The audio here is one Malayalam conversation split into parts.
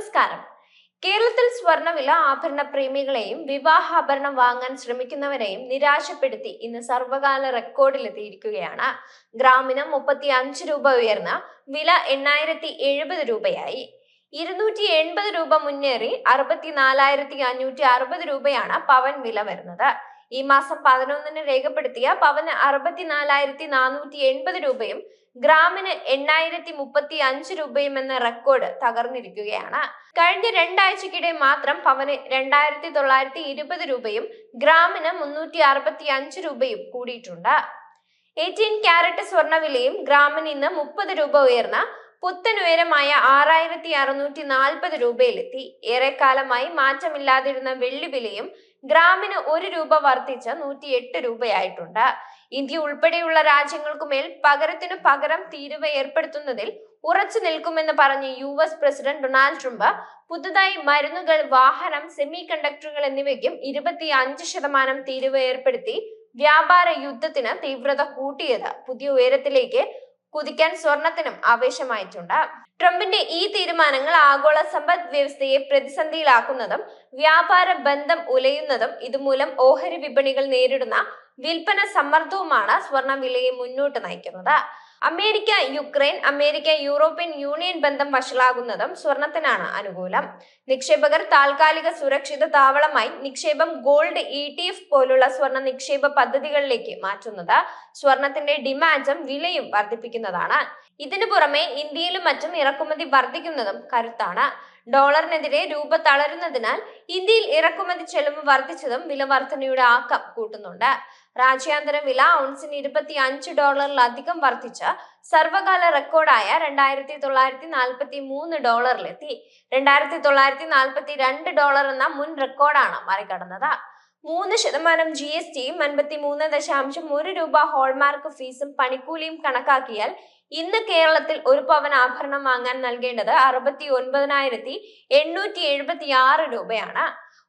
നമസ്കാരം. കേരളത്തിൽ സ്വർണവില ആഭരണ പ്രേമികളെയും വിവാഹാഭരണം വാങ്ങാൻ ശ്രമിക്കുന്നവരെയും നിരാശപ്പെടുത്തി ഇന്ന് സർവകാല റെക്കോർഡിലെത്തിയിരിക്കുകയാണ്. ഗ്രാമിന് മുപ്പത്തി അഞ്ച് രൂപ ഉയർന്ന വില എണ്ണായിരത്തി എഴുപത് രൂപയായി. ഇരുന്നൂറ്റി എൺപത് രൂപ മുന്നേറി അറുപത്തിനാലായിരത്തി അഞ്ഞൂറ്റി അറുപത് രൂപയാണ് പവൻ വില വരുന്നത്. ഈ മാസം പതിനൊന്നിന് രേഖപ്പെടുത്തിയ പവന് അറുപത്തിനാലായിരത്തി നാനൂറ്റി എൺപത് രൂപയും ഗ്രാമിന് എണ്ണായിരത്തി മുപ്പത്തി അഞ്ച് രൂപയും എന്ന റെക്കോർഡ് തകർന്നിരിക്കുകയാണ്. കഴിഞ്ഞ രണ്ടാഴ്ചക്കിടെ മാത്രം പവന് രണ്ടായിരത്തി തൊള്ളായിരത്തി ഇരുപത് രൂപയും ഗ്രാമിന് മുന്നൂറ്റി അറുപത്തി അഞ്ച് രൂപയും കൂടിയിട്ടുണ്ട്. എയ്റ്റീൻ ക്യാരറ്റ് സ്വർണവിലയും ഗ്രാമിന് ഇന്ന് മുപ്പത് രൂപ ഉയർന്ന പുത്തൻ ഉയരമായ ആറായിരത്തി അറുന്നൂറ്റി നാൽപ്പത് രൂപയിലെത്തി. ഏറെക്കാലമായി മാറ്റമില്ലാതിരുന്ന വെള്ളി വിലയും ഗ്രാമിന് ഒരു രൂപ വർദ്ധിച്ച് നൂറ്റി എട്ട് രൂപയായിട്ടുണ്ട്. ഇന്ത്യ ഉൾപ്പെടെയുള്ള രാജ്യങ്ങൾക്കുമേൽ പകരത്തിനു പകരം തീരുവ ഏർപ്പെടുത്തുന്നതിൽ ഉറച്ചു നിൽക്കുമെന്ന് പറഞ്ഞ് U S president Donald Trump പുതുതായി മരുന്നുകൾ വാഹനം സെമി കണ്ടക്ടറുകൾ എന്നിവയ്ക്കും ഇരുപത്തി അഞ്ച് ശതമാനം തീരുവ ഏർപ്പെടുത്തി വ്യാപാര യുദ്ധത്തിന് തീവ്രത കൂട്ടിയത്. പുതിയ ഉയരത്തിലേക്ക് കുതിക്കാൻ സ്വർണത്തിനും ആവേശമായിട്ടുണ്ട് ട്രംപിന്റെ ഈ തീരുമാനങ്ങൾ ആഗോള സമ്പദ് വ്യവസ്ഥയെ പ്രതിസന്ധിയിലാക്കുന്നതും വ്യാപാര ബന്ധം ഉലയുന്നതും ഇതുമൂലം ഓഹരി വിപണികൾ നേരിടുന്ന വിൽപ്പന സമ്മർദ്ദവുമാണ് സ്വർണ വിലയെ മുന്നോട്ട് നയിക്കുന്നത്. America Ukraine America European Union ബന്ധം വഷളാകുന്നതും സ്വർണത്തിനാണ് അനുകൂലം. നിക്ഷേപകർ താൽക്കാലിക സുരക്ഷിത താവളമായി നിക്ഷേപം ഗോൾഡ് ഇ ടി എഫ് പോലുള്ള സ്വർണ നിക്ഷേപ പദ്ധതികളിലേക്ക് മാറ്റുന്നത് സ്വർണത്തിന്റെ ഡിമാൻഡും വിലയും വർദ്ധിപ്പിക്കുന്നതാണ്. ഇതിനു പുറമെ ഇന്ത്യയിലും മറ്റും ഇറക്കുമതി വർദ്ധിക്കുന്നതും കരുത്താണ്. ഡോളറിനെതിരെ രൂപ തളരുന്നതിനാൽ ഇന്ത്യയിൽ ഇറക്കുമതി ചെലവ് വർദ്ധിച്ചതും വില വർധനയുടെ ആക്കം കൂട്ടുന്നുണ്ട്. രാജ്യാന്തര വില ഔൺസിന് ഇരുപത്തി അഞ്ച് ഡോളറിലധികം വർദ്ധിച്ച് സർവകാല റെക്കോർഡായ രണ്ടായിരത്തി തൊള്ളായിരത്തി നാൽപ്പത്തി മൂന്ന് ഡോളറിലെത്തി. രണ്ടായിരത്തി തൊള്ളായിരത്തി നാൽപ്പത്തി രണ്ട് ഡോളർ എന്ന മുൻ റെക്കോർഡാണ് മറികടന്നത്. മൂന്ന് ശതമാനം ജി എസ് ടിയും അൻപത്തി മൂന്ന് ദശാംശം ഒരു രൂപ ഹോൾമാർക്ക് ഫീസും പണിക്കൂലിയും കണക്കാക്കിയാൽ ഇന്ന് കേരളത്തിൽ ഒരു പവൻ ആഭരണം വാങ്ങാൻ നൽകേണ്ടത് അറുപത്തി ഒൻപതിനായിരത്തി എണ്ണൂറ്റി എഴുപത്തി ആറ് രൂപയാണ്.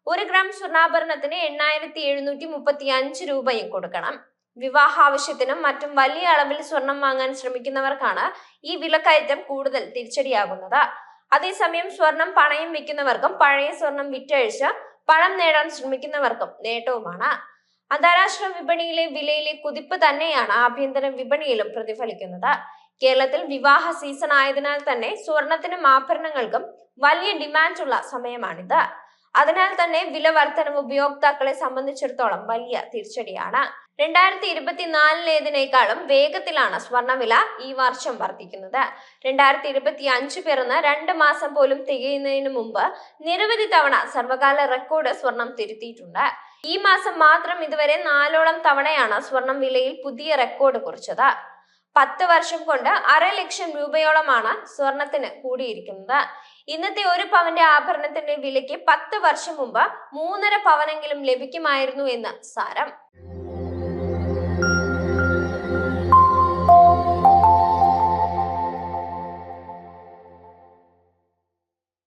ഒരു ഗ്രാം സ്വർണാഭരണത്തിന് എണ്ണായിരത്തി എഴുന്നൂറ്റി മുപ്പത്തി അഞ്ച് രൂപയും കൊടുക്കണം. വിവാഹ ആവശ്യത്തിനും മറ്റും വലിയ അളവിൽ സ്വർണം വാങ്ങാൻ ശ്രമിക്കുന്നവർക്കാണ് ഈ വിലക്കയറ്റം കൂടുതൽ തിരിച്ചടിയാകുന്നത്. അതേസമയം സ്വർണം പണയം വെക്കുന്നവർക്കും പഴയ സ്വർണം വിറ്റഴിച്ച് പണം നേടാൻ ശ്രമിക്കുന്നവർക്കും നേട്ടവുമാണ്. അന്താരാഷ്ട്ര വിപണിയിലെ വിലയിലെ കുതിപ്പ് തന്നെയാണ് ആഭ്യന്തര വിപണിയിലും പ്രതിഫലിക്കുന്നത്. കേരളത്തിൽ വിവാഹ സീസൺ ആയതിനാൽ തന്നെ സ്വർണത്തിനും ആഭരണങ്ങൾക്കും വലിയ ഡിമാൻഡുള്ള സമയമാണിത്. അതിനാൽ തന്നെ വില വർധനവ് ഉപയോക്താക്കളെ സംബന്ധിച്ചിടത്തോളം വലിയ തിരിച്ചടിയാണ്. രണ്ടായിരത്തി ഇരുപത്തിനാലിലേതിനേക്കാളും വേഗത്തിലാണ് സ്വർണവില ഈ വർഷം വർദ്ധിക്കുന്നത് രണ്ടായിരത്തി ഇരുപത്തി അഞ്ച് പിറന്ന് രണ്ട് മാസം പോലും തികയുന്നതിന് മുമ്പ് നിരവധി തവണ സർവകാല റെക്കോർഡ് സ്വർണം തിരുത്തിയിട്ടുണ്ട്. ഈ മാസം മാത്രം ഇതുവരെ നാലോളം തവണയാണ് സ്വർണം വിലയിൽ പുതിയ റെക്കോർഡ് കുറിച്ചത്. പത്ത് വർഷം കൊണ്ട് അര ലക്ഷം രൂപയോളമാണ് സ്വർണത്തിന് കൂടിയിരിക്കുന്നത്. ഇന്നത്തെ ഒരു പവന്റെ ആഭരണത്തിന്റെ വിലയ്ക്ക് പത്ത് വർഷം മുമ്പ് മൂന്നര പവനെങ്കിലും ലഭിക്കുമായിരുന്നു എന്ന് സാരം.